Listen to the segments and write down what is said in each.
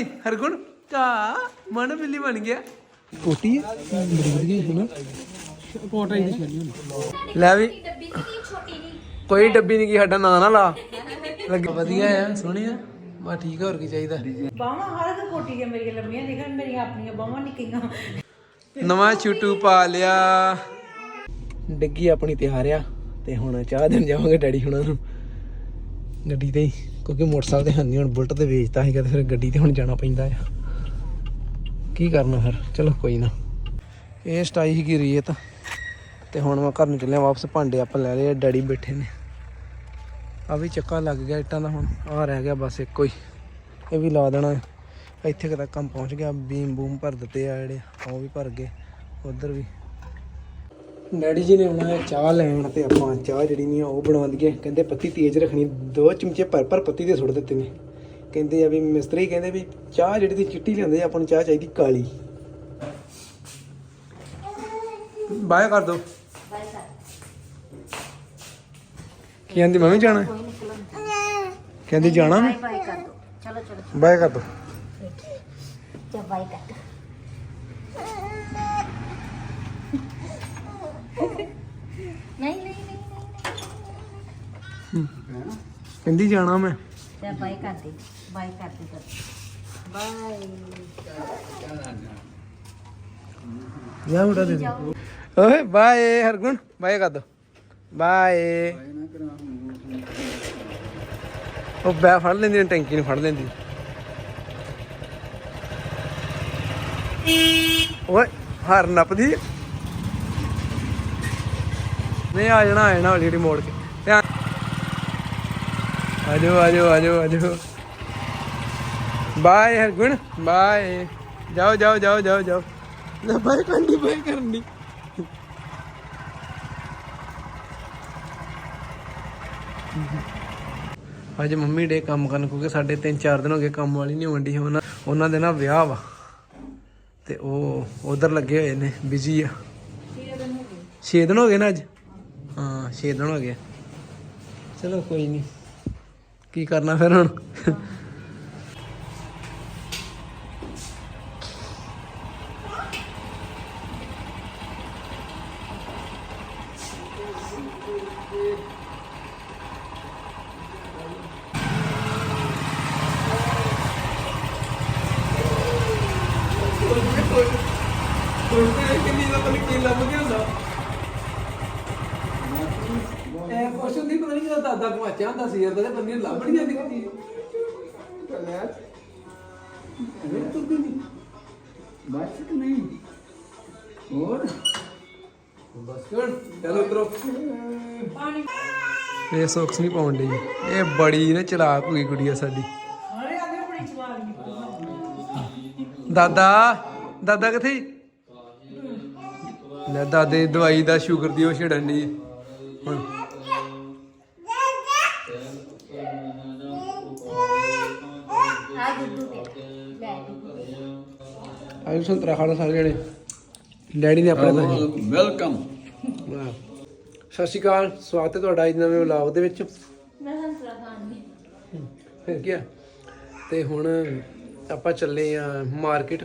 ਵੀ ਹਰਗੁਣ ਕਾ ਮਨ ਬਿੱਲੀ ਬਣ ਗਿਆ। ਕੋਟੀ ਹੈ ਬੜੀ ਵਧੀਆ ਹੈ ਨਾ ਕੋਟਾ ਹੀ ਨਹੀਂ ਲੈ ਵੀ। ਕੋਈ ਡੱਬੀ ਨਹੀਂ ਕੀ ਸਾਡਾ ਨਾਂ ਨਾ ਲਾ। ਲੱਗ- ਵਧੀਆ ਆ ਸੋਹਣੀ ਆ। ਬਾ ਠੀਕ ਹੋਰ ਕੀ ਚਾਹੀਦਾ? ਬਾਹਾਂ ਹਰ ਇੱਕ ਕੋਟੀ ਦੀਆਂ ਮੇਰੀਆਂ ਲੰਮੀਆਂ ਦਿਖਣ ਮੇਰੀਆਂ ਆਪਣੀਆਂ ਬਾਹਾਂ ਨਿੱਕੀਆਂ। ਨਵਾਂ ਛੁੱਟੂ ਪਾ ਲਿਆ। ਡੱਗੀ ਆਪਣੀ ਤਿਆਰ ਆ ਤੇ ਹੁਣ ਚਾਹ ਦੇਣ ਜਾਵਾਂਗੇ ਡੈਡੀ ਹੁਣਾਂ ਨੂੰ। ਗੱਡੀ ਤੇ ਹੀ। ਕਿਉਂਕਿ ਮੋਟਰਸਾਈਕਲ ਤੇ ਹੈ ਨਹੀਂ ਹੁਣ ਬੁਲਟ ਤੇ ਵੇਚਤਾ ਸੀਗਾ ਤੇ ਫਿਰ ਗੱਡੀ ਤੇ ਹੁਣ ਜਾਣਾ ਪੈਂਦਾ ਆ। ਕੀ ਕਰਨਾ ਫਿਰ? ਚਲੋ ਕੋਈ ਨਾ। ਇਹ ਸਟਾਈ ਸੀਗੀ ਰੀਤ, ਤੇ ਹੁਣ ਮੈਂ ਘਰ ਨੂੰ ਚੱਲਿਆ, ਵਾਪਸ ਭਾਂਡੇ ਆਪਾਂ ਲੈ ਲਏ ਡੈਡੀ ਬੈਠੇ ਨੇ। ਆ ਵੀ ਚੱਕਾ ਲੱਗ ਗਿਆ ਇੱਟਾਂ ਦਾ ਹੁਣ, ਆ ਰਹਿ ਗਿਆ ਬਸ ਇੱਕੋ ਹੀ। ਇਹ ਵੀ ਲਾ ਦੇਣਾ। ਇੱਥੇ ਕੁ ਤੱਕ ਕੰਮ ਪਹੁੰਚ ਗਿਆ, ਬੀਮ ਬੂਮ ਭਰ ਦਿੱਤੇ ਆ ਜਿਹੜੇ, ਉਹ ਵੀ ਭਰ ਗਏ, ਉਧਰ ਵੀ। ਡੈਡੀ ਜੀ ਨੇ ਆਉਣਾ ਹੈ ਚਾਹ ਲੈਣ ਤੇ ਆਪਾਂ ਚਾਹ ਜਿਹੜੀ ਨਹੀਂ ਉਹ ਬਣਾ ਦਈਏ। ਕਹਿੰਦੇ ਪੱਤੀ ਤੇਜ਼ ਰੱਖਣੀ ਦੋ ਚਮਚੇ ਭਰ ਭਰ ਪੱਤੀ ਦੇ ਸੁੱਟ ਦਿੱਤੇ ਨੇ। ਕਹਿੰਦੇ ਆ ਵੀ ਮਿਸਤਰੀ ਕਹਿੰਦੇ ਵੀ ਚਾਹ ਜਿਹੜੀ ਦੀ ਚਿੱਟੀ ਲਿਆਉਂਦੇ ਆ, ਆਪਾਂ ਨੂੰ ਚਾਹ ਚਾਹੀਦੀ ਕਾਲੀ। ਬਾਏ ਕਰ ਦੋ। ਕੀ ਕਹਿੰਦੀ ਮੰਮੀ ਜਾਣਾ? ਕਹਿੰਦੀ ਜਾਣਾ ਬਾਏ ਕਰ ਦੋ। ਚਲੋ ਚਲੋ ਬਾਏ ਕਰ ਦੋ। ਚਾ ਬਾਏ ਕਰ ਦੋ। ਨਹੀਂ ਨਹੀਂ ਨਹੀਂ ਕਹਿੰਦੀ ਜਾਣਾ ਮੈਂ। ਚਾ ਬਾਏ ਕਰ ਦੇ ਬਾਏ ਕਰ ਮੁੰਡਾ ਦੇ ਦੇ। ਓਏ ਬਾਏ ਹਰਗੁਣ ਬਾਏ ਕਰ ਦੋ। ਬਾਏ। ਉਹ ਬੈ ਫੜ ਲੈਂਦੀ ਨੇ ਟੈਂਕੀ ਨੂੰ ਫੜ ਲੈਂਦੀ। ਓਏ ਹਰ ਨੱਪਦੀ। ਨਹੀਂ, ਆ ਜਾਣਾ ਆ ਜਾਣਾ ਹੌਲੀ ਹੌਲੀ ਮੋੜ ਕੇ। ਧਿਆਨ ਆਜੋ ਆਜੋ ਆਜੋ ਆਜੋ ਬਾਏ ਹਰਗੁਣ, ਬਾਏ। ਜਾਓ ਜਾਓ ਜਾਓ ਜਾਓ ਜਾਓ। ਲੈ ਬਾਏ, ਕੰਡੀ, ਬਾਏ ਕਰਨੀ। ਅੱਜ ਮੰਮੀ ਡੇ ਕੰਮ ਕਰਨ, ਕਿਉਂਕਿ ਸਾਡੇ 3-4 ਦਿਨ ਹੋ ਗਏ ਕੰਮ ਵਾਲੀ ਨਹੀਂ ਆਉਂਦੀ ਉਹਨਾਂ ਉਹਨਾਂ ਦੇ ਨਾ ਵਿਆਹ ਵਾ। ਤੇ ਉਹ ਉਧਰ ਲੱਗੇ ਹੋਏ ਨੇ, ਬਿਜ਼ੀ ਆ। 6 ਦਿਨ ਹੋ ਗਏ ਨਾ ਅੱਜ? ਹਾਂ 6 ਦਿਨ ਹੋ ਗਏ। ਚਲੋ ਕੋਈ ਨਹੀਂ ਕੀ ਕਰਨਾ ਫਿਰ ਹੁਣ? ਬਸ ਕਿ ਨਹੀਂ? ਹੋਰ? ਬਸ ਕਰ। ਚਲੋ ਉਤਰੋ। ਇਹ ਸੋਕਸ ਨਹੀਂ ਪਾਉਣ ਡਈ। ਇਹ ਬੜੀ ਨਾ ਚਲਾਕ ਹੋ ਗਈ ਗੁੜੀਆ ਸਾਡੀ। ਦਾਦਾ ਦਾਦਾ ਕਿੱਥੇ? ਲੈ ਦਾਦੇ ਦੀ ਦਵਾਈ ਦਾ ਸ਼ੂਗਰ ਦੀ ਉਹ ਛੜਨ ਦੀ ਹੁਣ ਆਇਓ ਸੰਤਰਾ ਖਾਣਾ ਸਾਰੇ ਜਣੇ ਡੈਡੀ ਨੇ ਆਪਣੇ ਦਾ ਵੈਲਕਮ ਵਾਹ। ਸਤਿ ਸ਼੍ਰੀ ਅਕਾਲ ਸਵਾਗਤ ਹੈ ਤੁਹਾਡਾ ਅੱਜ ਨਵੇਂ ਵਲੌਗ ਦੇ ਵਿੱਚ। ਮੈਂ ਸੰਤਰਾ ਖਾਣੀ ਫਿਰ ਕੀ ਆ? ਤੇ ਹੁਣ ਆਪਾਂ ਚੱਲੇ ਆ ਮਾਰਕੀਟ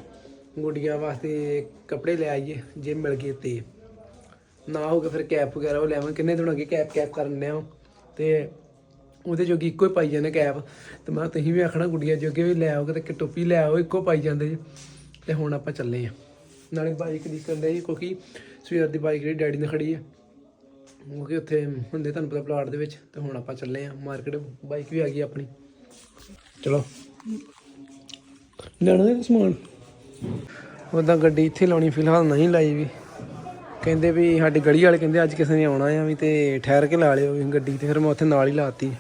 ਗੁੱਡੀਆਂ ਵਾਸਤੇ ਕੱਪੜੇ ਲੈ ਆਈਏ ਜੇ ਮਿਲ ਗਏ ਤੇ। ਨਾ ਹੋਗਾ ਫਿਰ ਕੈਪ ਵਗੈਰਾ ਉਹ ਲੈਵਾਂ ਕਿੰਨੇ ਦਿਨ ਹੋ ਗਏ ਕੈਪ ਕੈਪ ਕਰਨ ਲਿਆ ਤੇ ਉਹਦੇ ਜੋਗੀ ਇੱਕੋ ਹੀ ਪਾਈ ਜਾਂਦੇ ਕੈਪ। ਤੇ ਮੈਂ ਤੁਸੀਂ ਵੀ ਆਖਣਾ ਗੁੱਡੀਆਂ ਜੋਗੇ ਵੀ ਲੈ ਆਓਗੇ ਤੇ ਕਿ ਟੋਪੀ ਲੈ ਆਓ ਇੱਕੋ ਪਾਈ ਜਾਂਦੇ ਜੀ। ਤੇ ਹੁਣ ਆਪਾਂ ਚੱਲੇ ਆ। ਨਾਲੇ ਬਾਈਕ ਦੀ ਕੰਡੇ ਜੀ ਕਿਉਂਕਿ ਸਵੇਰ ਦੀ ਬਾਈਕ ਜਿਹੜੀ ਡੈਡੀ ਨੇ ਖੜੀ ਆ, ਕਿਉਂਕਿ ਉੱਥੇ ਹੁੰਦੇ ਤੁਹਾਨੂੰ ਪਤਾ ਪਲਾਟ ਦੇ ਵਿੱਚ, ਤੇ ਹੁਣ ਆਪਾਂ ਚੱਲੇ ਆ। ਮਾਰਕੀਟ ਬਾਈਕ ਵੀ ਆ ਗਈ ਆਪਣੀ। ਚਲੋ। ਲੈਣਾ ਹੈ ਸਮਾਨ? ਉਦਾਂ ਗੱਡੀ ਇੱਥੇ ਲਾਉਣੀ, ਫਿਲਹਾਲ ਨਹੀਂ ਲਾਈ ਵੀ। ਕਹਿੰਦੇ ਵੀ ਸਾਡੀ ਗਲੀ ਵਾਲੇ ਕਹਿੰਦੇ ਅੱਜ ਕਿਸੇ ਨੇ ਆਉਣਾ ਆ ਵੀ ਤੇ ਠਹਿਰ ਕੇ ਲਾ ਲਿਓ ਵੀ ਗੱਡੀ ਤੇ ਫਿਰ ਮੈਂ ਉੱਥੇ ਨਾਲ ਹੀ ਲਾਤੀ।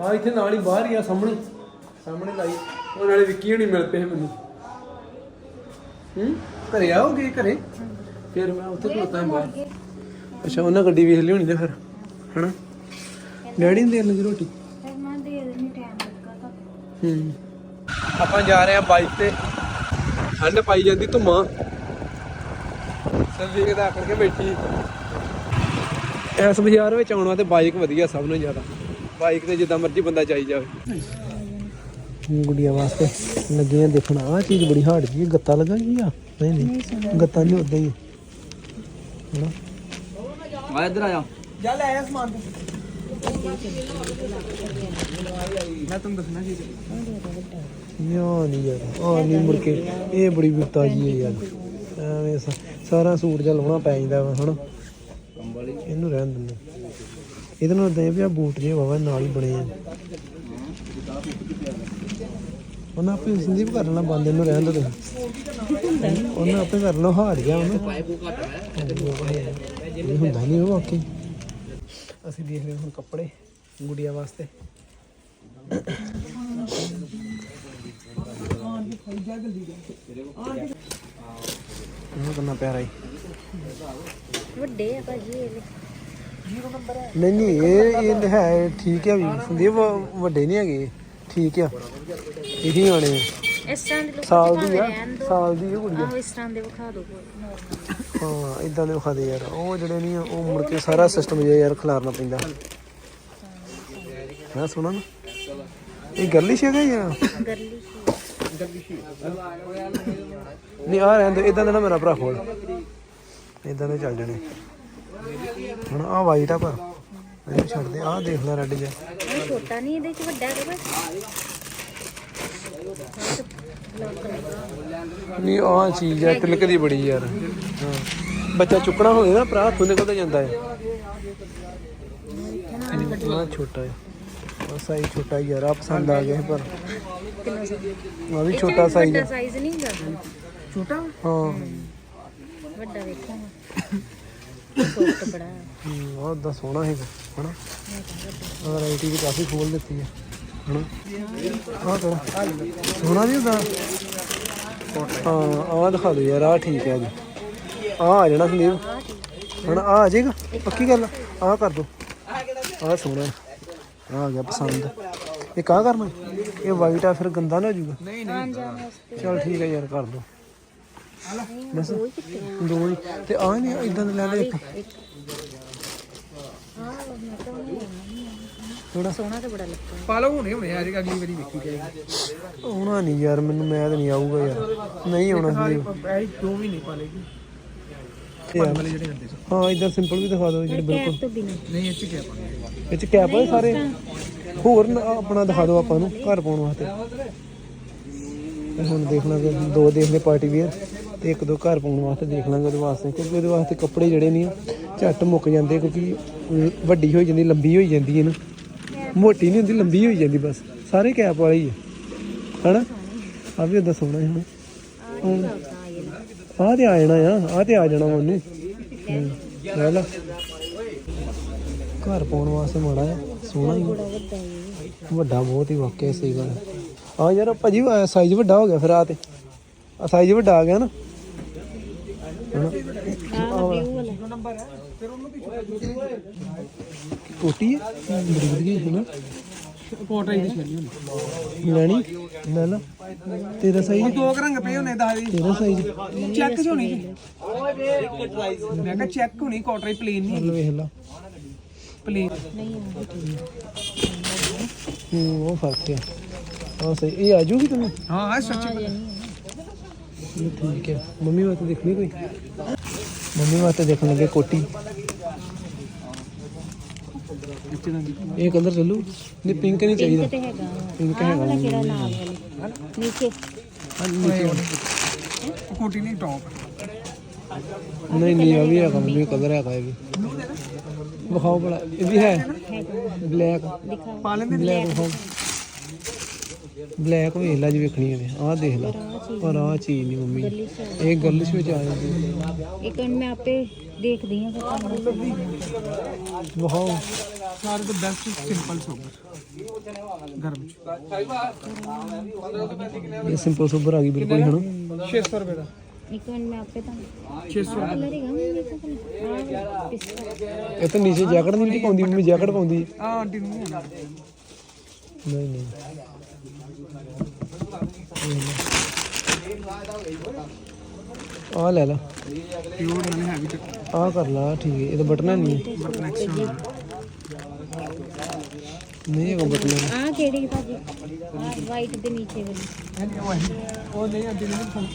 ਹਾਂ ਇੱਥੇ ਨਾਲ ਹੀ ਬਾਹਰ ਹੀ ਆ, ਸਾਹਮਣੇ। ਸਾਹਮਣੇ ਲਾਈ। ਉਹ ਨਾਲੇ ਵਿੱਕੀ ਹੋਣੀ ਮਿਲ ਪਏ ਮੈਨੂੰ। ਹੂੰ? ਘਰੇ ਆਓਗੇ ਘਰੇ? ਫਿਰ ਮੈਂ ਉੱਥੇ ਖਲੋਤਾ ਹਾਂ ਬਾਹਰ। ਅੱਛਾ ਉਹਨਾਂ ਗੱਡੀ ਵੇਖ ਲਈ ਹੋਣੀ ਤੇ ਫਿਰ ਹਨਾ? ਡੈਡੀ ਨੇ ਰੋਟੀ? ਮੈਂ ਦੇ ਦੇਣੀ ਟਾਈਮ ਲੱਗਾ ਤਾਂ। ਹੂੰ। ਆਪਾਂ ਜਾ ਰਹੇ ਆ ਬਾਈਕ ਤੇ। ਠੰਡ ਪਾਈ ਜਾਂਦੀ ਧੁੰਮਾਂ। ਸਭ ਵੇਖਦਾ ਆਕੜ ਕੇ ਬੈਠੀ। ਇਸ ਬਾਜ਼ਾਰ ਵਿੱਚ ਆਉਣਾ ਤੇ ਬਾਈਕ ਵਧੀਆ ਸਭ ਨਾਲੋਂ ਜ਼ਿਆਦਾ। ਬਾਈਕ ਤੇ ਜਿੱਦਾਂ ਮਰਜ਼ੀ ਬੰਦਾ ਚਾਈ ਜਾਵੇ। ਗੁੜੀਆ ਵਾਸਤੇ ਲੱਗੇ ਆ ਦੇਖਣ। ਆ ਚੀਜ਼ ਬੜੀ ਹਾਰਡ ਜੀ ਗੱਤਾ ਲੱਗਾ ਕੀ ਆ? ਨਹੀਂ ਨਹੀਂ ਗੱਤਾ ਨਹੀਂ ਉਦਾਂ ਹੀ। ਹਣਾ ਆ ਇੱਧਰ ਆਇਆ ਜਾ। ਲੈ ਆ ਸਮਾਨ ਮੈਂ ਤੁਹਾਨੂੰ ਦੱਸਣਾ ਕੀ ਯਾ ਨਹੀਂ ਯਾਰ ਆ ਨਹੀਂ ਮੁੜ ਕੇ। ਇਹ ਬੜੀ ਬਿਪਤਾ ਜੀ ਹੈ ਯਾਰ। ਐਵੇਂ ਸਾਰਾ ਸੂਟ ਜਿਹਾ ਲਾਉਣਾ ਪੈ ਜਾਂਦਾ ਵਾ ਹਨਾ? ਇਹਨੂੰ ਰਹਿਣ ਦਿੰਦੇ। ਇਹਦੇ ਨਾਲ ਦੇ ਵੀ ਆ ਬੂਟ ਜੇ ਵਾਵਾ ਨਾਲ ਹੀ ਬਣੇ ਆ। ਉਹਨਾਂ ਆਪੇ ਸੰਦੀਪ ਕਰ ਲੈਣਾ ਬੰਦ ਇਹਨੂੰ ਰਹਿਣ ਦੋ ਤੁਸੀਂ। ਉਹਨਾਂ ਆਪੇ ਕਰ ਲਓ ਹਾਰ ਗਿਆ ਉਹਨੂੰ। ਹੁੰਦਾ ਨਹੀਂ ਉਹ ਵਾਕਈ। ਅਸੀਂ ਦੇਖ ਰਹੇ ਹੁਣ ਕੱਪੜੇ ਗੁੜੀਆ ਵਾਸਤੇ। ਉਹ ਕਿੰਨਾ ਪਿਆਰਾ ਹੀ ਵੱਡੇ ਆ ਭਾਜੀ ਇਹ ਨਹੀਂ ਨਹੀਂ ਇਹ ਇਹ ਹੈ ਠੀਕ ਆ ਵੀ ਸੰਦੀਪ ਵੱਡੇ ਨਹੀਂ ਹੈਗੇ ਠੀਕ ਆ। ਇਹੀ ਆਣੇ ਆ। ਇਸ ਤਰ੍ਹਾਂ ਦੇ ਲੋਕ ਸਾਲ ਦੀ ਆ ਦੋ। ਸਾਲ ਦੀ ਆ ਕੁੜੀ ਆਹੋ ਇਸ ਤਰ੍ਹਾਂ ਦੇ ਵਿਖਾ ਦੋ ਨਾਰਮਲ ਹਾਂ ਇਦਾਂ ਦੇ ਵਿਖਾ ਦੇ ਯਾਰ। ਉਹ ਜਿਹੜੇ ਨਹੀਂ ਆ, ਉਹ ਮੁੜ ਕੇ ਸਾਰਾ ਸਿਸਟਮ ਜਿਹਾ ਯਾਰ ਖਿਲਾਰਨਾ ਪੈਂਦਾ। ਹਾਂ ਸੁਣਾ ਨਾ ਇਹ ਗਰਲਿਸ਼ ਹੈਗਾ ਜਾਂ? ਗਰਲੀ ਸੀ ਨਹੀਂ ਆ ਰਹਿੰਦੇ ਇਦਾਂ ਦਾ ਨਾ ਮੇਰਾ ਭਰਾ ਖੋਲ। ਇਦਾਂ ਦੇ ਚੱਲ ਜਾਣੇ। ਹੁਣ ਆ ਵਾਈਟ ਆ ਪਰ। ਇਹਨੂੰ ਛੱਡ ਦੇ ਆਹ ਦੇਖ ਲੈ ਰੈੱਡ ਜਿਹਾ। ਇਹ ਛੋਟਾ ਨਹੀਂ ਇਹਦੇ ਚ ਵੱਡਾ ਹੈਗਾ ਬਸ ਨਹੀਂ ਆਹ ਚੀਜ਼ ਹੈ ਤਿਲਕਦੀ ਬੜੀ ਯਾਰ। ਹਾਂ। ਬੱਚਾ ਚੁੱਕਣਾ ਹੋਵੇ ਨਾ ਭਰਾ ਹੱਥੋਂ ਨਿਕਲਦਾ ਜਾਂਦਾ ਹੈ ਨਾ ਛੋਟਾ ਹੈ ਉਹ ਸਾਈਜ਼ ਛੋਟਾ ਯਾਰ ਆ ਪਸੰਦ ਆ ਗਿਆ ਪਰ। ਆ ਵੀ ਛੋਟਾ ਸਾਈਜ਼ ਵੱਡਾ ਸਾਈਜ਼ ਨਹੀਂ ਹੈਗਾ ਛੋਟਾ ਹਾਂ। ਵੱਡਾ ਵੇਖੋ ਸੋਫਟ ਬੜਾ ਹੈ। ਆਹ ਦਾ ਸੋਹਣਾ ਹੈਗਾ ਹਨਾ? ਵੈਰਾਈਟੀ ਵੀ ਕਾਫੀ ਖੋਲ ਦਿੱਤੀ ਹੈ ਹਨਾ? ਆਹ ਕਿਹੜਾ? ਸੋਹਣਾ ਨਹੀਂ ਹੁੰਦਾ ਹਾਂ ਆਹ ਦਿਖਾ ਦਿਓ ਯਾਰ ਆਹ ਠੀਕ ਹੈ ਜੀ। ਆਹ ਆ ਜਾਣਾ ਸੰਦੀਪ। ਹੁਣ ਆਹ ਆ ਜਾਏਗਾ? ਪੱਕੀ ਗੱਲ ਆਹ ਕਰ ਦੋ। ਆਹ ਸੋਹਣਾ ਆਹ ਆ ਗਿਆ ਪਸੰਦ। ਇਹ ਕਾ ਕਰਨਾ ਇਹ ਵਾਈਟ ਆ ਫਿਰ ਗੰਦਾ ਨਾ ਹੋ ਜਾਊਗਾ? ਜਾਣ ਵਾਸਤੇ ਚਲ ਠੀਕ ਹੈ ਯਾਰ ਕਰ ਦੋ। ਬਸ। ਦੋ ਹੀ। ਤੇ ਆ ਨਹੀਂ ਇਦਾਂ ਦੇ ਲੈ ਲੈ ਇੱਕ। ਹਾਂ ਮੈਂ ਤਾਂ ਉਹਨੂੰ ਲੈਣਾ। ਥੋੜਾ ਸੋਹਣਾ ਤੇ ਬੜਾ ਲੱਗਦਾ ਪਾ ਲਓ ਹੁਣੇ ਹੁਣੇ। ਅੱਜ ਅਗਲੀ ਵਾਰੀ ਵੇਖੀ ਜਾਏਗੀ। ਆਉਣਾ ਨਹੀਂ ਯਾਰ ਮੈਨੂੰ ਮੈਂ ਤਾਂ ਨਹੀਂ ਆਊਗਾ ਯਾਰ। ਨਹੀਂ ਆਉਣਾ ਸੰਦੀਪ ਐ ਦੋ ਵੀ ਨਹੀਂ ਪਾਲੇਗੀ ਯਾਰ, ਵਾਲੇ ਜਿਹੜੇ ਹੁੰਦੇ ਸੀ। ਹਾਂ ਇਦਾਂ ਸਿੰਪਲ ਵੀ ਦਿਖਾ ਦਿਓ ਜਿਹੜੇ ਬਿਲਕੁਲ ਕੈਪ ਤੋਂ ਬਿਨਾਂ। ਨਹੀਂ ਇਹ ਚ ਕੀ ਪਾਉਂਦੇ ਵਿੱਚ ਕੈਪ ਆ ਸਾਰੇ। ਹੋਰ ਨ- ਆਪਣਾ ਦਿਖਾ ਦਿਓ ਆਪਾਂ ਨੂੰ ਘਰ ਪਾਉਣ ਵਾਸਤੇ। ਹੁਣ ਦੇਖ ਲਾਂਗੇ ਦੋ ਦੇਖ ਲਏ ਪਾਰਟੀ ਵੇਅਰ। ਤੇ ਇੱਕ ਦੋ ਘਰ ਪਾਉਣ ਵਾਸਤੇ ਦੇਖ ਲਾਂਗੇ ਉਹਦੇ ਵਾਸਤੇ, ਕਿਉਂਕਿ ਉਹਦੇ ਵਾਸਤੇ ਕੱਪੜੇ ਜਿਹੜੇ ਨੇ ਝੱਟ ਮੁੱਕ ਜਾਂਦੇ ਕਿਉਂਕਿ ਵੱਡੀ ਹੋਈ ਜਾਂਦੀ, ਲੰਬੀ ਹੋਈ ਜਾਂਦੀ ਹੈ ਨਾ ਮੋਟੀ ਨਹੀਂ ਹੁੰਦੀ, ਲੰਬੀ ਹੋਈ ਜਾਂਦੀ ਬਸ, ਸਾਰੇ ਕੈਪ ਵਾਲੇ ਹੀ ਆ। ਹਨਾ? ਆ ਵੀ ਉਹਦਾ ਸੋਹਣਾ ਹੈ ਹੁਣ। ਤਾਂ ਤੇ ਆ ਜਾਣਾ ਆ, ਆਹ ਤੇ ਆ ਜਾਣਾ ਉਹਨੂੰ। ਲੈ ਲਾ। ਘਰ ਪਾਉਣ ਵਾਸਤੇ ਮਾੜਾ ਆ ਸੋਹਣਾ ਹੀ ਵੱਡਾ ਵੱਡਾ ਬਹੁਤ ਹੀ ਵਾਕਿਆ ਸਹੀ ਗੱਲ ਆ। ਯਾਰ, ਭਾਜੀ ਸਾਈਜ਼ ਵੱਡਾ ਹੋ ਗਿਆ ਫਿਰ ਆ ਤੇ। ਆ ਸਾਈਜ਼ ਵੱਡਾ ਆ ਗਿਆ ਨਾ। ਕੋਟੀ ਹੈ ਬੜੀ ਵਧੀਆ ਹੈ ਨਾ। ਲੈਣੀ? ਲੈ ਲਾ। ਤੇਰਾ ਸਾਈਜ਼ ਦੋ ਰੰਗ ਪਏ ਹੋਣੇ ਦੀ। ਤੇਰਾ ਸਾਈਜ਼ ਚੈੱਕ ਚ ਹੋਣੀ ਮੈਂ ਕਿਹਾ ਚੈੱਕ ਹੋਣੀ ਕੋਟਰਾਈ ਪਲੇਨ ਨਹੀਂ ਚੱਲ ਵੇਖ ਲਾ। ਪਲੇਨ ਨਹੀਂ ਆ ਹੂੰ ਉਹ ਫ਼ਰਕ ਹੈ ਸਹੀ ਇਹ ਆ ਜੂਗੀ ਤੈਨੂੰ? ਹਾਂ ਆ ਸੱਚ ਇਹ ਠੀਕ ਹੈ। ਮੰਮੀ ਵਾਸਤੇ ਦੇਖਣੀ ਕੋਈ? ਮੰਮੀ ਵਾਸਤੇ ਦੇਖਣ ਲੱਗੇ ਕੋਟੀ। ਇਹ ਕਲਰ ਚੱਲੂ? ਨਹੀਂ ਪਿੰਕ ਨਹੀਂ ਚਾਹੀਦਾ। ਤੇ ਹੈਗਾ। ਪਿੰਕ ਆਹ ਹੈਗਾ। ਵਾਲਾ ਕਿਹੜਾ ਨਾਲ ਵਾਲੀ? ਨੀਚੇ। ਹਾਂ, ਨੀਚੇ ਵਾਲਾ। ਕੋਟੀ ਨਹੀਂ ਟੌਪ ਨਹੀਂ ਨਹੀਂ ਇਹ ਵੀ ਹੈਗਾ ਮੰਮੀ ਕਲਰ ਹੈਗਾ ਇਹ ਵੀ। ਵਿਖਾਓ ਬੜਾ ਇਹ ਵੀ ਹੈ? ਬਲੈਕ ਪਾ ਲੈਂਦੇ ਬਲੈਕ ਵਿਖਾਓ। ਬਲੈਕ ਵੇਖ ਲੈ ਜੀ ਵੇਖਣੀ ਹੈ ਆਹ ਦੇਖ ਲੈ। ਪਰ ਆਹ ਚੀਜ਼ ਨਹੀਂ ਮੰਮੀ। ਇਹ ਗਰਲਿਸ਼ ਵਿੱਚ ਆ ਜਾਂਦੀ ਹੈ। ਇੱਕ ਮਿੰਟ ਮੈਂ ਆਪੇ ਦੇਖਦੀ ਹਾਂ ਫਿਰ ਤੁਹਾਨੂੰ ਸਾਰੇ ਤੋਂ ਬੈਸਟ ਸਿੰਪਲ ਸੋਬਰ ਗਰਮ ਇਹ ਸਿੰਪਲ ਸੁਪਰ ਆ ਗਈ ਬਿਲਕੁਲ ਹਨਾ? 600 ਰੁਪਏ ਦਾ। ਇੱਕ ਮਿੰਟ ਮੈਂ ਆਪੇ ਤੁਹਾਨੂੰ 600 ਕਲਰ ਹੈਗਾ ਮੇਰੇ ਇਹ ਤਾਂ ਨੀਚੇ ਜੈਕਟ ਨਹੀਂ ਪਾਉਂਦੀ ਮੰਮੀ ਜੈਕਟ ਪਾਉਂਦੀ। ਆ ਆਂਟੀ ਨੂੰ ਨਹੀਂ ਨਹੀਂ ਨਹੀਂ। ਆ ਲੈ ਲਾ। ਪਿਓਰ ਨਾਲੇ ਹੈਵੀ ਤੇ ਆ ਕਰ ਲਾ ਠੀਕ ਹੈ। ਇਹ ਤਾਂ ਬਟਨਾ ਨਹੀਂ ਹੈ। ਬਟ ਨੈਕਸਟ ਨਹੀਂ ਹੈਗਾ ਬਟਨ ਆ ਕਿਹੜੀ ਭਾਜੀ? ਆ ਵਾਈਟ ਦੇ ਨੀਚੇ ਵਾਲੀ। ਉਹ ਨਹੀਂ ਅੱਗੇ ਨਹੀਂ ਫੋਨ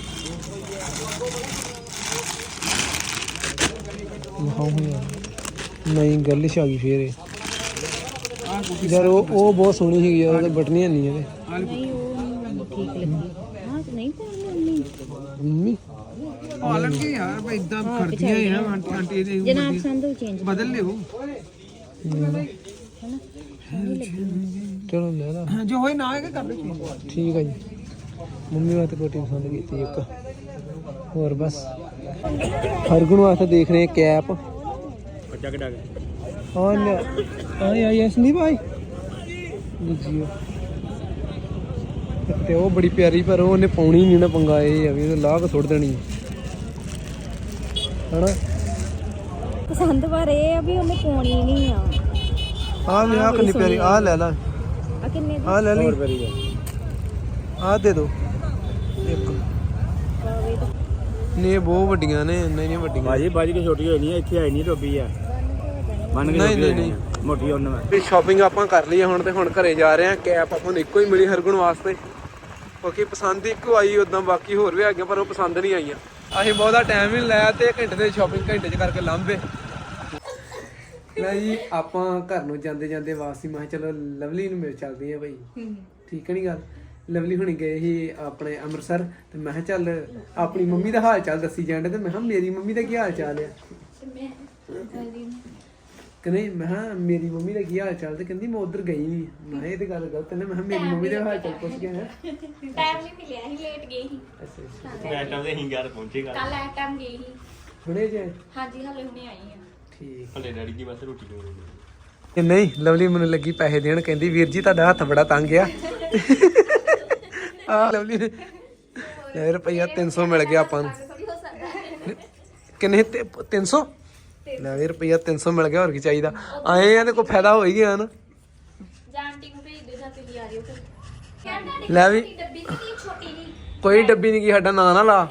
ਲਖਾਉਂ ਹੋਇਆ ਨਹੀਂ ਗੱਲ ਆ ਗਈ ਫੇਰ ਇਹ। ਯਾਰ ਉਹ ਉਹ ਬਹੁਤ ਸੋਹਣੀ ਹੈਗੀ ਆ ਉਹਦੇ ਬਟਨ ਹੀ ਨਹੀਂ ਇਹਦੇ ਨਹੀਂ ਉਹ ਨਹੀਂ ਮੈਨੂੰ ਠੀਕ ਲੱਗੀ। ਹਾਂ ਤੇ ਨਹੀਂ ਪਾਉਣੀ ਮੰਮੀ? ਆ ਲੱਗੇ ਯਾਰ ਬਈ ਇਦਾਂ ਖੜਦੀਆਂ ਹੀ ਆ ਆਂਟੀ ਆਂਟੀ ਦੇ ਜੇ ਨਾ ਪਸੰਦ ਹੋ ਚੇਂਜ ਬਦਲ ਲਿਓ। ਚਲੋ ਲੈ ਲਾ। ਜੋ ਹੋਏ ਨਾ ਹੈਗਾ ਕਰ ਲਓ ਠੀਕ ਆ ਜੀ। ਮੰਮੀ ਵਾਸਤੇ ਕੋਟੀ ਪਸੰਦ ਕੀਤੀ ਇੱਕ। ਹੋਰ ਬਸ। ਹਰਗੁਣ ਵਾਸਤੇ ਦੇਖ ਰਹੇ ਕੈਪ। ਚੱਕ ਡਾਕ ਹਾਂ ਲੈ ਆਈ ਆਈ ਐਸ ਨਹੀਂ ਭਾਈ ਜੀ ਤੇ ਉਹ ਬੜੀ ਪਿਆਰੀ ਪਰ ਉਹ ਉਹਨੇ ਪਾਉਣੀ ਨਹੀਂ ਨਾ ਪੰਗਾ ਇਹ ਆ ਵੀ ਉਹ ਲਾਹ ਕੇ ਸੁੱਟ ਦੇਣੀ ਹਨਾ ਪਸੰਦ ਪਰ ਇਹ ਆ ਵੀ ਉਹਨੇ ਪਾਉਣੀ ਨਹੀਂ ਆ। ਆ ਵੀ ਆ ਕਿੰਨੀ ਪਿਆਰੀ ਆ। ਲੈ ਲਾ। ਆ ਕਿੰਨੇ ਦੀ? ਆ ਲੈ ਲਈ। ਆ। ਦੇ ਦੋ। ਇੱਕ। ਇਹ ਬਹੁਤ ਵੱਡੀਆਂ ਨੇ ਇੰਨੇ ਨਹੀਂ ਵੱਡੀਆਂ। ਬਾਜੀ ਬਾਜੀ ਕੇ ਛੋਟੀ ਹੋਈ ਨਹੀਂ ਇੱਥੇ ਆਈ ਨਹੀਂ ਟੋਪੀ ਆ। ਕੇ ਨਹੀਂ, ਨਹੀਂ, ਨਹੀਂ ਆ। ਮੋਟੀ ਉਹਨਾਂ ਮੈਂ ਵੀ ਸ਼ਾਪਿੰਗ ਆਪਾਂ ਕਰ ਲਈ ਹੁਣ ਤੇ ਹੁਣ ਘਰੇ ਜਾ ਰਹੇ ਆ ਕੈਪ ਆਪਾਂ ਨੂੰ ਇੱਕੋ ਹੀ ਮਿਲੀ ਹਰਗੁਣ ਵਾਸਤੇ। ਕਿਉਂਕਿ ਪਸੰਦ ਇੱਕੋ ਆਈ ਉਦਾਂ ਬਾਕੀ ਹੋਰ ਵੀ ਆ ਗਈਆਂ ਪਰ ਉਹ ਪਸੰਦ ਨਹੀਂ ਆਈਆਂ। ਅਸੀਂ ਬਹੁਤਾ ਟਾਈਮ ਹੀ ਨਹੀਂ ਲਾਇਆ ਤੇ ਘੰਟੇ ਦੇ ਸ਼ਾਪਿੰਗ ਘੰਟੇ ਚ ਕਰਕੇ ਲਾਂਭੇ। ਲੈ ਜੀ ਆਪਾਂ ਘਰ ਨੂੰ ਜਾਂਦੇ ਜਾਂਦੇ ਵਾਪਸੀ ਮੈਂ ਕਿਹਾ ਚਲੋ ਲਵਲੀ ਨੂੰ ਮਿਲ ਚੱਲਦੇ ਆ ਭਾਈ ਠੀਕ ਹੈ ਨਹੀਂ ਗੱਲ? ਲਵਲੀ ਹੁਣੀ ਗਏ ਸੀ ਆਪਣੇ ਅੰਮ੍ਰਿਤਸਰ ਤੇ ਮੈਂ ਕਿਹਾ ਚੱਲ ਆਪਣੀ ਮੰਮੀ ਦਾ ਹਾਲ ਚਾਲ ਦੱਸੀ ਜਾਂਦੇ ਤੇ ਮੈਂ ਕਿਹਾ ਮੇਰੀ ਮੰਮੀ ਦਾ ਕੀ ਹਾਲ ਚਾਲ ਆ? ਕਹਿੰਦੇ ਮੈਂ ਕਿਹਾ ਮੇਰੀ ਮੰਮੀ ਦਾ ਕੀ ਹਾਲ ਚਾਲ? ਤੇ ਕਹਿੰਦੀ ਮੈਂ ਉਧਰ ਗਈ ਨਹੀਂ ਮੈਂ ਕਿਹਾ ਇਹ ਤੇ ਗੱਲ ਗਲਤ ਹੈ ਨਾ। ਮੈਂ ਕਿਹਾ ਮੇਰੀ ਮੰਮੀ ਦਾ ਹਾਲ ਚਾਲ ਪੁੱਛ ਗਿਆ ਹੈ ਟਾਈਮ ਨਹੀਂ ਮਿਲਿਆ ਸੀ ਲੇਟ ਗਈ ਸੀ। ਅੱਛਾ ਅੱਛਾ। ਮੈਂ ਟਾਈਮ ਤੇ ਹੀ ਘਰ। ਪਹੁੰਚੇਗਾ ਕੱਲ ਐ ਟਾਈਮ ਗਈ ਸੀ। ਹੁਣੇ ਜੇ? ਹਾਂਜੀ ਹਲੇ ਹੁਣੇ ਆਈ ਆ। ਠੀਕ। ਹਲੇ ਡੈਡੀ ਜੀ ਬਸ ਰੋਟੀ ਖਵਾਉਣੀ ਇਹ ਨਹੀਂ ਲਵਲੀ ਮੈਨੂੰ ਲੱਗੀ ਪੈਸੇ ਦੇਣ ਕਹਿੰਦੀ ਵੀਰ ਜੀ ਤੁਹਾਡਾ ਹੱਥ ਬੜਾ ਤੰਗ ਆ। ਆ ਲਵਲੀ ਨੇ ਲੈ ਰੁਪਈਆ 300 ਮਿਲ ਗਿਆ ਆਪਾਂ ਨੂੰ। ਕਿੰਨੇ ਤੇ- 300 ਲੈ ਵੀ ਰੁਪਈਆ 300 ਮਿਲ ਗਿਆ ਹੋਰ ਕੀ ਚਾਹੀਦਾ। ਆਏ ਆ ਤੇ ਕੋਈ ਫਾਇਦਾ ਹੋ ਹੀ ਗਿਆ ਨਾ। ਜਾਂ ਆਂਟੀ ਨੂੰ ਭੇਜ ਦਿਓ ਜਾਂ ਤੁਸੀਂ ਆ ਜਿਓ ਫਿਰ। ਕਹਿੰਦਾ ਲੈ ਵੀ। ਡੱਬੀ ਛੋਟੀ ਕੋਈ ਡੱਬੀ ਨਹੀਂ ਕੀ ਸਾਡਾ ਨਾਂ ਨਾ ਲਾ।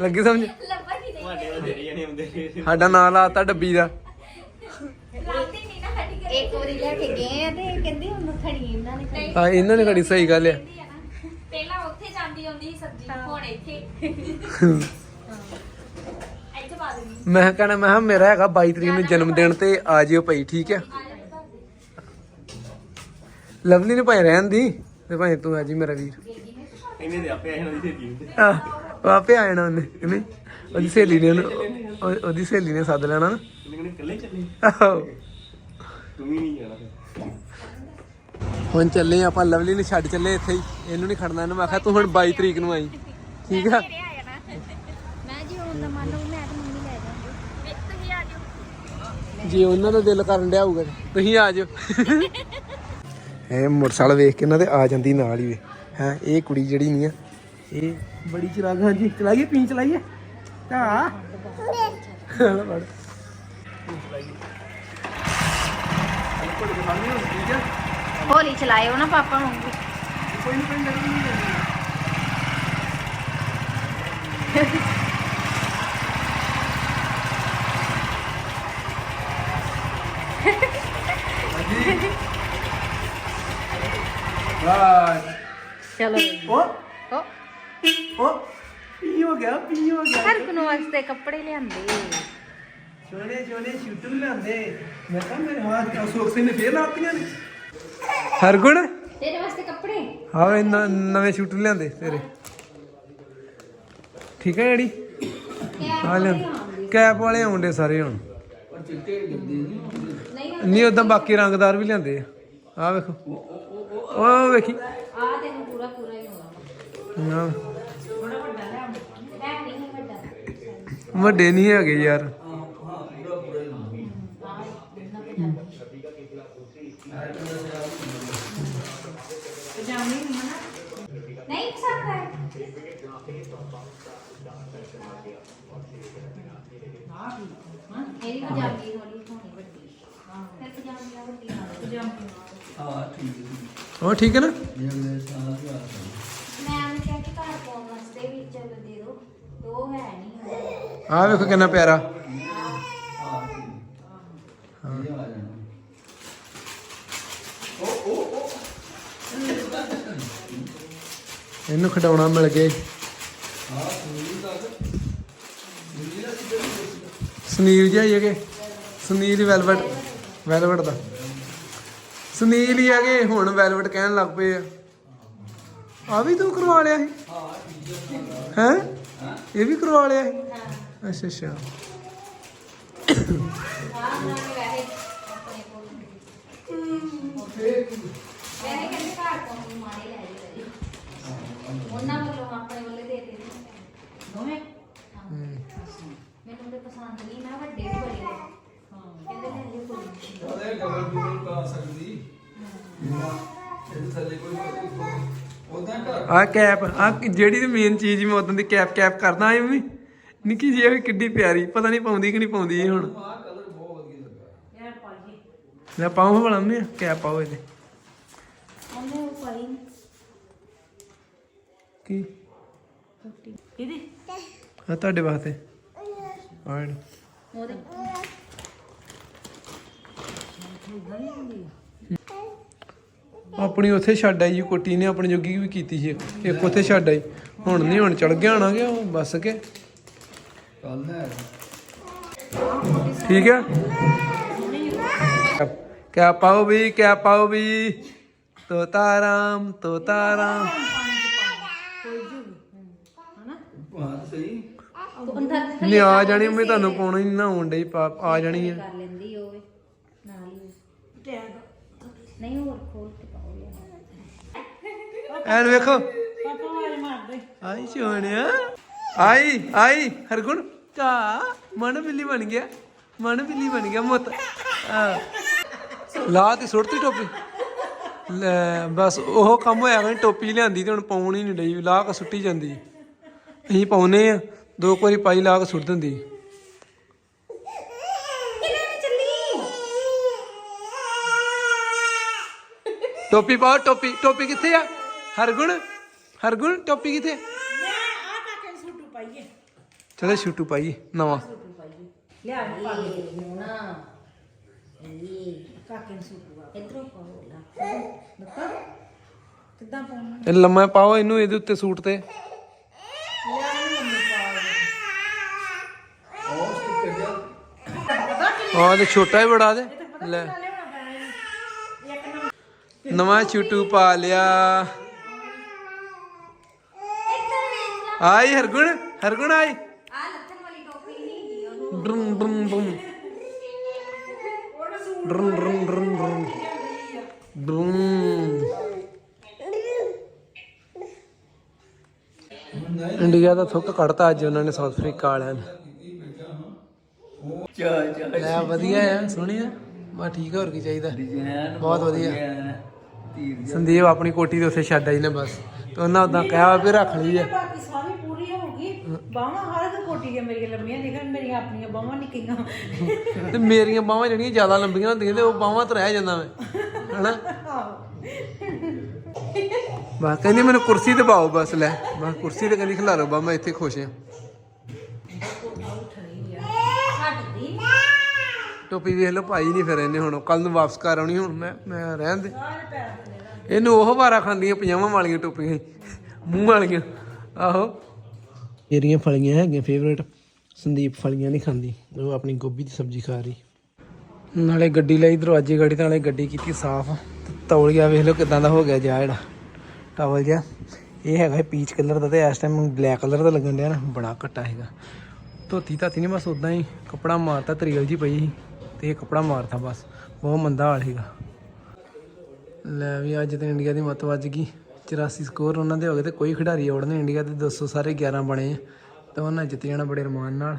ਲੱਗੀ ਸਮਝ? ਲੱਭਾ ਨਹੀਂ ਦੇ ਤੁਹਾਡੇ ਤਾਂ ਦੇਰੀ ਜਾਣੇ ਹੁੰਦੇ। ਸਾਡਾ ਨਾਂ ਲਾਤਾ ਡੱਬੀ ਦਾ। ਲਾਉਂਦੇ ਨਹੀਂ ਨਾ ਸਾਡੀ ਘਰੇ। ਇੱਕ ਵਾਰੀ ਲੈ ਕੇ ਗਏ ਆ ਤੇ ਕਹਿੰਦੇ ਹੁਣ ਖੜੀ ਇਹਨਾਂ ਨੇ ਖੜੀ ਆ ਇਹਨਾਂ ਨੇ ਘੜੀ ਸਹੀ ਗੱਲ ਆ। ਪਹਿਲਾਂ ਉੱਥੇ ਜਾਂਦੀ ਆਉਂਦੀ ਸੀ ਸਬਜ਼ੀ ਹੁਣ ਇੱਥੇ। ਮੈਂ ਕਹਿਣਾ ਮੈਂ ਕਿਹਾ ਮੇਰਾ ਹੈਗਾ 22 ਤਰੀਕ ਨੂੰ ਜਨਮ ਦਿਨ ਤੇ ਆ ਜਿਓ ਭਾਈ ਠੀਕ ਆ ਲਵਲੀ ਨੇ ਭਾਈ ਰਹਿਣ ਦੀ? ਤੇ ਭਾਈ ਤੂੰ ਆ ਜੀ ਮੇਰਾ ਵੀਰ। ਇਹਨੇ ਦੇ ਆਪੇ ਇਹਨਾਂ ਦੀ ਸੇਤੀ ਹੁੰਦੇ ਆਹ ਆਪੇ ਆ ਜਾਣਾ ਉਹਨੇ ਨਹੀਂ? ਉਹਦੀ ਸਹੇਲੀ ਨੇ ਉਹਨੂੰ ਉਹ- ਉਹਦੀ ਸਹੇਲੀ ਨੇ ਸੱਦ ਲੈਣਾ ਨਾ। ਇਹਨੇ ਕਹਿੰਦੇ ਇਕੱਲੇ ਚੱਲੇ। ਆਹੋ। ਤੂੰ ਵੀ ਨਹੀਂ ਜਾਣਾ ਫਿਰ। ਹੁਣ ਚੱਲੇ ਆਪਾਂ ਲਵਲੀ ਨੂੰ ਛੱਡ ਚੱਲੇ ਇੱਥੇ ਹੀ। ਇਹਨੂੰ ਨਹੀਂ ਖੜਨਾ ਇਹਨੂੰ ਮੈਂ ਆਖਿਆ ਤੂੰ ਹੁਣ 22 ਤਰੀਕ ਨੂੰ ਆਈ। ਠੀਕ ਆ? ਮੈਂ ਜੀ ਹੁਣ ਦਾ ਮੰਨ ਲਓ ਮੈਂ ਤੇ ਮੰਮੀ ਲੈ ਜਾਂਗੇ ਤੁਸੀਂ ਆ ਜਿਓ ਜੇ ਉਹਨਾਂ ਦਾ ਦਿਲ ਕਰਨ ਡਿਆ ਹੋਊਗਾ ਤੇ ਤੁਸੀਂ ਆ ਜਾਓ। ਇਹ ਮੋਟਰਸਾਈਕਲ ਵੇਖ ਕੇ ਇਹਨਾਂ ਦੇ ਆ ਜਾਂਦੀ ਨਾਲ ਹੀ ਵੇ। ਹੈ ਇਹ ਕੁੜੀ ਜਿਹੜੀ ਨਹੀਂ ਆ ਇਹ ਬੜੀ ਚਲਾਕ ਹਾਂਜੀ ਚਲਾਈਏ ਪੀ ਚਲਾਈਏ। ਤਾਂ ਹੋਲੀ ਚਲਾਇਓ ਨਾ ਪਾਪਾ ਨੂੰ। ਬਾਏ ਚਲੋ ਓ ਓ ਓ ਪੀ ਹੋ ਗਿਆ ਪੀ ਹੋ ਗਿਆ ਹਰ ਨੂੰ ਵਾਸਤੇ ਕੱਪੜੇ ਲਿਆਂਦੇ ਸੋਨੇ ਸੋਨੇ ਸ਼ੂਟੂ ਲਾਂਦੇ ਮੈਂ ਤਾਂ ਮੇਰੇ ਹੱਥ ਕਾ ਸੋਕਸੇ ਨੇ ਫੇਰ ਲਾਤੀਆਂ ਨੇ ਹਰਗੁਣ? ਤੇਰੇ ਵਾਸਤੇ ਕੱਪੜੇ ਹਾਂ ਇਹ ਨ- ਨਵੇਂ ਸ਼ੂਟੂ ਲਿਆਂਦੇ ਤੇਰੇ। ਠੀਕ ਹੈ ਜਿਹੜੀ ਹਾਂ ਲਿਆ ਕੈਪ ਵਾਲੇ ਆਉਂਦੇ ਸਾਰੇ ਹੁਣ। ਨਹੀਂ ਉਦਾਂ ਬਾਕੀ ਰੰਗਦਾਰ ਵੀ ਲਿਆਂਦੇ ਆ। ਆ ਵੇਖੋ। ਉਹ ਵੇਖੀ ਆ ਤੈਨੂੰ ਪੂਰਾ ਪੂਰਾ ਹੀ ਹੋਣਾ ਨਾ ਹੈ ਨਹੀਂ ਵੱਡਾ ਵੱਡੇ ਨਹੀਂ ਹੈਗੇ ਯਾਰ ਨਹੀਂ ਪਸੰਦ ਹੈ ਇਹਦੀ ਪਜਾਮੀ ਥੋੜੀ ਹੋਣੀ ਵੱਡੀ ਹਾਂ ਫਿਰ ਹਾਂ ਠੀਕ ਹੈ ਨਾ? ਆ ਵੇਖੋ ਕਿੰਨਾ ਪਿਆਰਾ। ਇਹਨੂੰ ਖਿਡੌਣਾ ਮਿਲ ਗਿਆ ਸੁਨੀਲ ਜੀ ਆਈਏ ਕਿ ਸੁਨੀਲ ਵੈਲਵਟ। ਵੈਲਵਟ ਦਾ। ਸੁਨੀਲ ਹੀ ਆਗੇ ਹੁਣ ਵੈਲਵਟ ਕਹਿਣ ਲੱਗ ਪਏ ਆ। ਆ ਵੀ ਤੂੰ ਕਰਵਾ ਲਿਆ ਸੀ? ਹਾਂ? ਇਹ ਵੀ ਕਰਵਾ ਲਿਆ ਸੀ? ਅੱਛਾ ਅੱਛਾ। ਮੈਨੂੰ ਤੇ ਪਸੰਦ ਨਹੀਂ ਮੈਂ ਵੱਡੇ ਬੜੇ ਕਹਿੰਦੇ ਲੈ ਲਿਓ ਕੋਈ ਉਹਦੇ ਡਬਲ ਡਬਲ ਪਾ ਸਕਦੀ। ਇਹ ਥੱਲੇ ਕੋਈ ਉਦਾਂ ਘਰ ਆ ਕੈਪ ਆ ਜਿਹੜੀ ਤੇ ਮੇਨ ਚੀਜ਼ ਮੈਂ ਉਦੋਂ ਦੀ ਕੈਪ ਕੈਪ ਕਰਦਾ ਆ ਮੰਮੀ। ਨਿੱਕੀ ਜਿਹੀ ਇਹ ਕਿੱਡੀ ਪਿਆਰੀ ਪਤਾ ਨਹੀਂ ਪਾਉਂਦੀ ਕਿ ਨਹੀਂ ਪਾਉਂਦੀ ਇਹ ਹੁਣ। ਆ ਕਲਰ ਬਹੁਤ ਵਧੀਆ ਲੱਗਾ। ਯਾਰ ਪਾਈਏ ਲੈ ਪਾਉਂ ਭਲਾ ਮੰਮੀ ਕੈਪ ਪਾਓ ਇਹਦੇ। ਉਹਨੇ ਉਹ ਪਾਈ ਕੀ? ਆ ਤੁਹਾਡੇ ਵਾਸਤੇ। ਆਣ ਉਹਦੇ। ਆਪਣੀ ਉੱਥੇ ਛੱਡ ਆਈ ਜੀ ਕੋਟੀ ਨੇ ਆਪਣੀ ਜੋਗੀ ਵੀ ਕੀਤੀ ਸੀ ਇੱਕ। ਇੱਕ ਉੱਥੇ ਛੱਡ ਆਈ। ਹੁਣ ਨਹੀਂ ਹੁਣ ਚੜ ਗਿਆ ਹੋਣਾ ਗਿਆ ਉਹ ਬੱਸ ਕੇ। ਠੀਕ ਹੈ ਕਿਆ ਪਾਓ ਵੀ ਕਿਆ ਪਾਓ ਵੀ? ਤੋਤਾ ਰਾਮ ਤੋਤਾ ਰਾਮ। ਨਹੀਂ ਆ ਜਾਣੀ ਮੈਂ ਤੁਹਾਨੂੰ ਪਾਉਣਾ ਨਹੀਂ ਨਾ ਡਈ ਪਾ ਆ ਜਾਣੀ ਹੈ ਕਰ ਲੈਂਦੀ ਹੋਵੇ ਨਾਲ ਹੀ ਨਹੀਂ, ਹੋਰ ਖੋਲ ਕੇ ਪਾਓ ਐਨ ਵੇਖੋ। ਆਈ ਸੋਹਣਿਆ ਆਈ ਆਈ, ਹਰਗੁਣ। ਕਾ, ਮਨ ਬਿੱਲੀ ਬਣ ਗਿਆ। ਮਨ ਬਿੱਲੀ ਬਣ ਗਿਆ, ਮੁੱਤ। ਲਾ ਤੇ ਸੁੱਟਤੀ ਟੋਪੀ। ਲੈ, ਬਸ ਉਹ ਕੰਮ ਹੋਇਆ ਕਿ ਟੋਪੀ ਲਿਆਂਦੀ ਤੇ ਹੁਣ ਪਾਉਣ ਹੀ ਨਹੀਂ ਡਈ ਲਾ ਕੇ ਸੁੱਟੀ ਜਾਂਦੀ। ਅਸੀਂ ਪਾਉਨੇ ਆ, ਦੋ ਕੁ ਵਾਰੀ ਪਾਈ ਲਾ ਕੇ ਸੁੱਟ ਦਿੰਦੀ। ਟੋਪੀ ਪਾਓ ਟੋਪੀ ਟੋਪੀ ਕਿੱਥੇ ਆ? ਹਰਗੁਣ ਹਰਗੁਣ ਟੋਪੀ ਕਿੱਥੇ ਚਲੇ ਛੁੱਟੂ ਪਾਈਏ ਨਵਾਂ। ਲਿਆ ਪਾ ਕੇ ਨਾ ਇਹ। ਕਾਕੇ ਨੂੰ ਸੁਪਵਾ ਇਧਰੋਂ ਪਾਓ। ਲਾ ਦੱਸਾ ਕਿੱਦਾਂ ਪਾਉਣਾ? ਇਹ ਲੰਮਾ ਪਾਓ ਇਹਨੂੰ ਇਹਦੇ ਉੱਤੇ ਸੂਟ ਤੇ। ਹਾਂ ਤੇ ਛੋਟਾ ਹੀ ਬੜਾ ਦੇ। ਲੈ। ਨਵਾਂ ਛੁੱਟੂ ਪਾ ਲਿਆ। ਆਈ ਹਰਗੁਣ ਹਰਗੁਣ ਆਈ। ਆ ਲੱਥਣ ਵਾਲੀ ਟੋਪੀ ਨਹੀਂ ਹੈਗੀ ਉਹਨੂੰ ਡਰਮ drum drum drum drum drum drum drum India ਦਾ ਥੁੱਕ ਕੱਢਤਾ ਅੱਜ ਉਹਨਾਂ ਨੇ ਸਾਊਥ ਅਫਰੀਕਾ ਵਾਲਿਆਂ ਨੇ। ਲੈ ਵਧੀਆ ਆ ਸੋਹਣਿਆ ਬਾ ਠੀਕ ਹੋਰ ਕੀ ਚਾਹੀਦਾ? ਬਹੁਤ ਵਧੀਆ। ਸੰਦੀਪ ਆਪਣੀ ਕੋਟੀ ਦੇ ਉੱਥੇ ਛੱਡ ਆਈ ਨੇ ਬਸ। ਤੇ ਉਹਨਾਂ ਉਦਾਂ ਕਹਿਆ ਵੀ ਰੱਖ ਲਈ ਆ। ਬਾਕੀ ਸਾਰੀ ਪੂਰੀ ਹੋ ਗਈ। ਬਾਹਾਂ ਹਰ ਇੱਕ ਕੋਟੀ ਦੀਆਂ ਮੇਰੀਆਂ ਲੰਮੀਆਂ ਨਿਕਲਣ ਮੇਰੀਆਂ ਆਪਣੀਆਂ ਬਾਹਾਂ ਨਿੱਕੀਆਂ। ਤੇ ਮੇਰੀਆਂ ਬਾਹਾਂ ਜਿਹੜੀਆਂ ਜ਼ਿਆਦਾ ਲੰਬੀਆਂ ਹੁੰਦੀਆਂ ਤੇ ਉਹ ਬਾਹਾਂ ਤੋਂ ਰਹਿ ਜਾਂਦਾ ਮੈਂ। ਹਨਾ? ਬਸ ਕਹਿੰਦੀ ਮੈਨੂੰ ਕੁਰਸੀ ਪਾਓ ਬਸ ਲੈ। ਬਸ ਕੁਰਸੀ ਤੇ ਕਹਿੰਦੀ ਖਿਲਾਰੋ ਬਾ ਮੈਂ ਇੱਥੇ ਖੁਸ਼ ਹਾਂ ਟੋਪੀ ਵੇਖ ਲਓ ਭਾਈ ਨਹੀਂ ਫਿਰ ਇਹਨੇ ਹੁਣ ਕੱਲ ਨੂੰ ਵਾਪਸ ਘਰ ਆਉਣੀ ਹੁਣ ਮੈਂ ਮੈਂ ਰਹਿਣ ਦੇ। ਇਹਨੂੰ ਉਹ ਵਾਰਾ ਖਾਂਦੀਆਂ ਪਜਾਮਾ ਵਾਲੀਆਂ ਟੋਪੀਆਂ ਮੂੰਹ ਵਾਲੀਆਂ। ਆਹੋ। ਮੇਰੀਆਂ ਫਲੀਆਂ ਹੈਗੀਆਂ ਫੇਵਰੇਟ ਸੰਦੀਪ ਫਲੀਆਂ ਨਹੀਂ ਖਾਂਦੀ ਉਹ ਆਪਣੀ ਗੋਭੀ ਦੀ ਸਬਜ਼ੀ ਖਾ ਰਹੀ। ਨਾਲੇ ਗੱਡੀ ਲਈ ਦਰਵਾਜ਼ੇ ਗਾੜੀ ਨਾਲੇ ਗੱਡੀ ਕੀਤੀ ਸਾਫ਼। ਤੌਲੀਆ ਵੇਖ ਲਓ ਕਿਦਾਂ ਦਾ ਹੋ ਗਿਆ ਜਾ ਜਿਹੜਾ। ਟਾਵਲ ਜਿਹਾ। ਇਹ ਹੈਗਾ ਪੀਚ ਕਲਰ ਦਾ ਤੇ ਇਸ ਟਾਈਮ ਬਲੈਕ ਕਲਰ ਦਾ ਲੱਗਣ ਡਿਆ ਨਾ ਬੜਾ ਘੱਟਾ ਹੈਗਾ। ਧੋਤੀ ਧਾਤੀ ਨਹੀਂ ਬਸ ਉਦਾਂ ਹੀ ਕੱਪੜਾ ਮਾਰਤਾ ਤਰੀਲ ਜੀ ਪਈ ਸੀ। ਤੇ ਇਹ ਕੱਪੜਾ ਮਾਰਤਾ ਬਸ। ਬਹੁਤ ਮੰਦਾ ਹਾਲ ਸੀਗਾ। ਲੈ ਵੀ ਅੱਜ ਤੇ ਇੰਡੀਆ ਦੀ ਮੱਤ ਵੱਜ ਗਈ। 84 ਸਕੋਰ ਉਹਨਾਂ ਦੇ ਹੋ ਗਏ ਤੇ ਕੋਈ ਖਿਡਾਰੀ ਆਉੜ ਇੰਡੀਆ ਦੇ 200 ਸਾਰੇ 11 ਬਣੇ ਆ। ਤੇ ਉਹਨਾਂ ਜਿੱਤ ਜਾਣਾ ਬੜੇ ਰਮਾਨ ਨਾਲ।